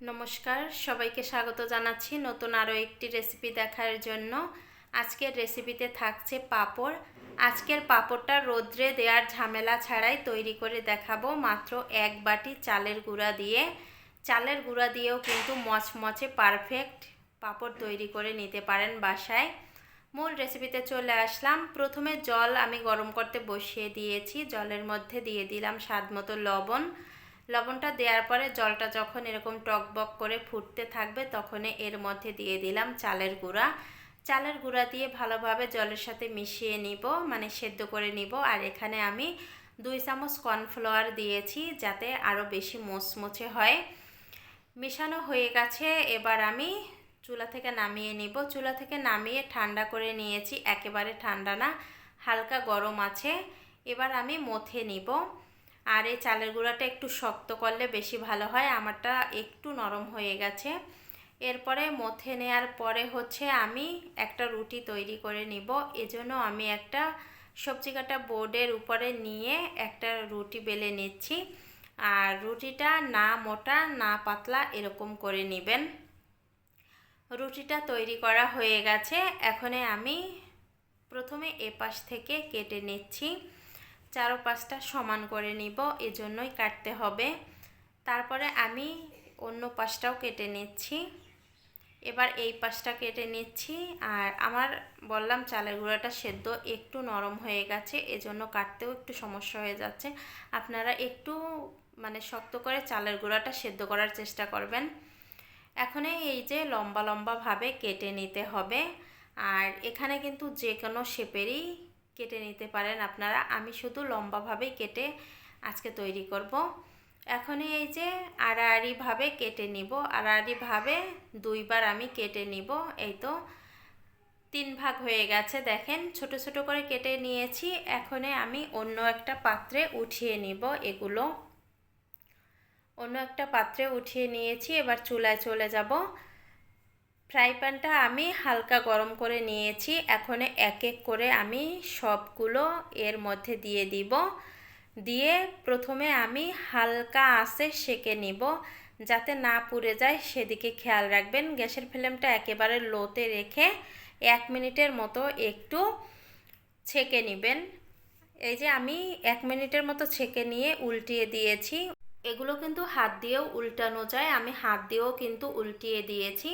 নমস্কার, সবাইকে স্বাগত জানাচ্ছি নতুন আরও একটি রেসিপি দেখার জন্য। আজকের রেসিপিতে থাকছে পাঁপড়। আজকের পাঁপড়টা রোদ্রে দেওয়ার ঝামেলা ছাড়াই তৈরি করে দেখাবো মাত্র এক বাটি চালের গুঁড়া দিয়ে। চালের গুঁড়া দিয়েও কিন্তু মচমচে পারফেক্ট পাঁপড় তৈরি করে নিতে পারেন বাসায়। মূল রেসিপিতে চলে আসলাম। প্রথমে জল আমি গরম করতে বসিয়ে দিয়েছি। জলের মধ্যে দিয়ে দিলাম স্বাদ মতো লবণ। লবণটা দেওয়ার পরে জলটা যখন এরকম টকবক করে ফুটতে থাকবে তখন এর মধ্যে দিয়ে দিলাম চালের গুঁড়া। চালের গুঁড়া দিয়ে ভালোভাবে জলের সাথে মিশিয়ে নিব মানে সেদ্ধ করে নিব। আর এখানে আমি দুই চামচ কর্নফ্লাওয়ার দিয়েছি যাতে আরও বেশি মোচমোচে হয়। মেশানো হয়ে গেছে, এবার আমি চুলা থেকে নামিয়ে নিব। চুলা থেকে নামিয়ে ঠান্ডা করে নিয়েছি, একেবারে ঠান্ডা না, হালকা গরম আছে। এবার আমি মথে নিব। আর এই চালের গুঁড়াটা একটু শক্ত করলে বেশি ভালো হয়, আমারটা একটু নরম হয়ে গেছে। এরপরে মথে নেওয়ার পরে হচ্ছে আমি একটা রুটি তৈরি করে নিব। এজন্য আমি একটা সবজি কাটা বোর্ডের উপরে নিয়ে একটা রুটি বেলে নিচ্ছি। আর রুটিটা না মোটা, না পাতলা এরকম করে নেবেন। রুটিটা তৈরি করা হয়ে গেছে। এখানে আমি প্রথমে এপাশ থেকে কেটে নিচ্ছি। চারো পাঁচটা সমান করে নিব, এজন্যই কাটতে হবে। তারপরে আমি অন্য পাশটাও কেটে নিচ্ছি। এবার এই পাশটা কেটে নিচ্ছি, আর আমার বললাম চালের গুঁড়াটা সেদ্ধ একটু নরম হয়ে গেছে, এজন্য কাটতেও একটু সমস্যা হয়ে যাচ্ছে। আপনারা একটু মানে শক্ত করে চালের গুঁড়াটা সেদ্ধ করার চেষ্টা করবেন। এখন এই যে লম্বা লম্বাভাবে কেটে নিতে হবে, আর এখানে কিন্তু যে কোনো শেপেরই কেটে নিতে পারেন আপনারা। আমি শুধু লম্বাভাবেই কেটে আজকে তৈরি করব। এখন এই যে আড়াআড়িভাবে কেটে নিব। আড়াআড়িভাবে দুইবার আমি কেটে নিব। এই তো তিন ভাগ হয়ে গেছে, দেখেন। ছোট ছোট করে কেটে নিয়েছি। এখন আমি অন্য একটা পাত্রে উঠিয়ে নিব এগুলো। অন্য একটা পাত্রে উঠিয়ে নিয়েছি। এবার চুলায় চলে যাব। ফ্রাই প্যানটা আমি হালকা গরম করে নিয়েছি। এখন এক এক করে আমি সবগুলো এর মধ্যে দিয়ে দিব। দিয়ে প্রথমে আমি হালকা আঁচে সেকে নিব। যাতে না পুড়ে যায়, সেদিকে খেয়াল রাখবেন। গ্যাসের ফ্লেমটা একেবারে লোতে রেখে এক মিনিটের মতো একটু ছেঁকে নেবেন। এই যে আমি এক মিনিটের মতো ছেঁকে নিয়ে উল্টিয়ে দিয়েছি। এগুলো কিন্তু হাত দিয়েও উল্টানো যায়। আমি হাত দিয়েও কিন্তু উল্টিয়ে দিয়েছি।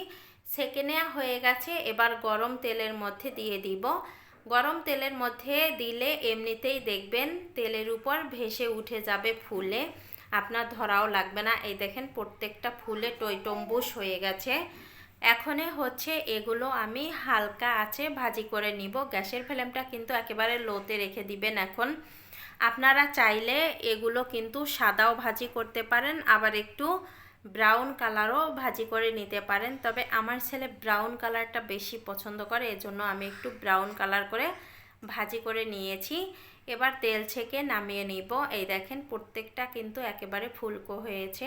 সেকে নেওয়া হয়ে গেছে, এবার গরম তেলের মধ্যে দিয়ে দিব। গরম তেলের মধ্যে দিলে এমনিতেই দেখবেন তেলের উপর ভেসে উঠে যাবে ফুলে। আপনার ধরাও লাগবে না। এই দেখেন প্রত্যেকটা ফুলে টইটম্বুস হয়ে গেছে। এখনে হচ্ছে এগুলো আমি হালকা আছে ভাজি করে নিব। গ্যাসের ফ্লেমটা কিন্তু একেবারে লোতে রেখে দিবেন এখন। আপনারা চাইলে এগুলো কিন্তু সাদাও ভাজি করতে পারেন। আবার একটু ব্রাউন কালারও ভাজি করে নিতে পারেন। তবে আমার ছেলে ব্রাউন কালারটা বেশি পছন্দ করে, এজন্য আমি একটু ব্রাউন কালার করে ভাজি করে নিয়েছি। এবার তেল ছেঁকে নামিয়ে নিব। এই দেখেন প্রত্যেকটা কিন্তু একেবারে ফুলকো হয়েছে।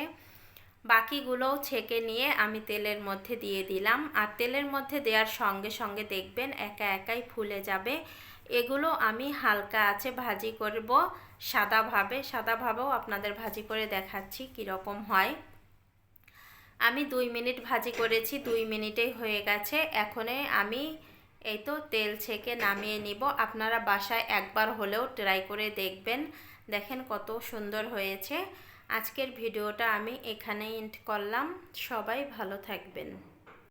বাকিগুলোও ছেঁকে নিয়ে আমি তেলের মধ্যে দিয়ে দিলাম। আর তেলের মধ্যে দেওয়ার সঙ্গে সঙ্গে দেখবেন একা একাই ফুলে যাবে। এগুলো আমি হালকা আছে ভাজি করব সাদাভাবে সাদাভাবেও আপনাদের ভাজি করে দেখাচ্ছি কীরকম হয়। আমি দুই মিনিট ভাজি করেছি, দুই মিনিটেই হয়ে গেছে। এখনে আমি এই তো তেল ছেঁকে নামিয়ে নিব। আপনারা বাসায় একবার হলেও ট্রাই করে দেখবেন। দেখেন কত সুন্দর হয়েছে। আজকের ভিডিওটা আমি এখানেই এন্ড করলাম। সবাই ভালো থাকবেন।